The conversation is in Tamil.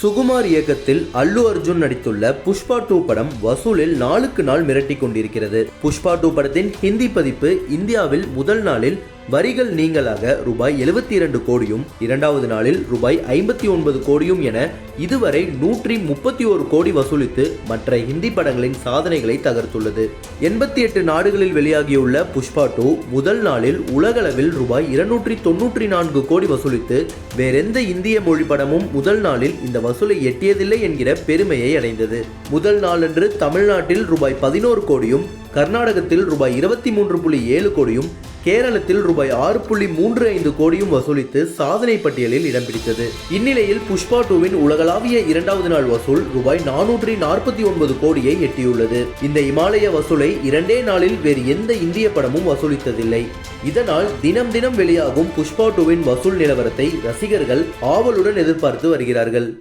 சுகுமார் இயக்கத்தில் அல்லு அர்ஜுன் நடித்துள்ள புஷ்பா டூ படம் வசூலில் நாளுக்கு நாள் மிரட்டி கொண்டிருக்கிறது. புஷ்பா டூ படத்தின் ஹிந்தி பதிப்பு இந்தியாவில் முதல் நாளில் வரிகள் நீங்களாக ரூபாய் எழுபத்தி இரண்டு கோடியும் இரண்டாவது நாளில் ரூபாய் ஐம்பத்தி ஒன்பது கோடியும் என இதுவரை நூற்றி முப்பத்தி ஒரு கோடி வசூலித்து மற்ற ஹிந்தி படங்களின் சாதனைகளை தகர்த்துள்ளது. எண்பத்தி எட்டு நாடுகளில் வெளியாகியுள்ள புஷ்பா டூ முதல் நாளில் உலகளவில் ரூபாய் இருநூற்றி தொன்னூற்றி நான்கு கோடி வசூலித்து வேறெந்த இந்திய மொழி படமும் முதல் நாளில் இந்த வசூலை எட்டியதில்லை என்கிற பெருமையை அடைந்தது. முதல் நாளன்று தமிழ்நாட்டில் ரூபாய் பதினோரு கோடியும் கர்நாடகத்தில் ரூபாய் இருபத்தி மூன்று புள்ளி ஏழு கோடியும் கேரளத்தில் ரூபாய் ஆறு புள்ளி மூன்று ஐந்து கோடியும் வசூலித்து சாதனை பட்டியலில் இடம் பிடித்தது. இந்நிலையில் புஷ்பா டூவின் உலகளாவிய இரண்டாவது நாள் வசூல் ரூபாய் நானூற்றி நாற்பத்தி ஒன்பது கோடியை எட்டியுள்ளது. இந்த இமாலய வசூலை இரண்டே நாளில் வேறு எந்த இந்திய படமும் வசூலித்ததில்லை. இதனால் தினம் தினம் வெளியாகும் புஷ்பா டூவின் வசூல் நிலவரத்தை ரசிகர்கள் ஆவலுடன் எதிர்பார்த்து வருகிறார்கள்.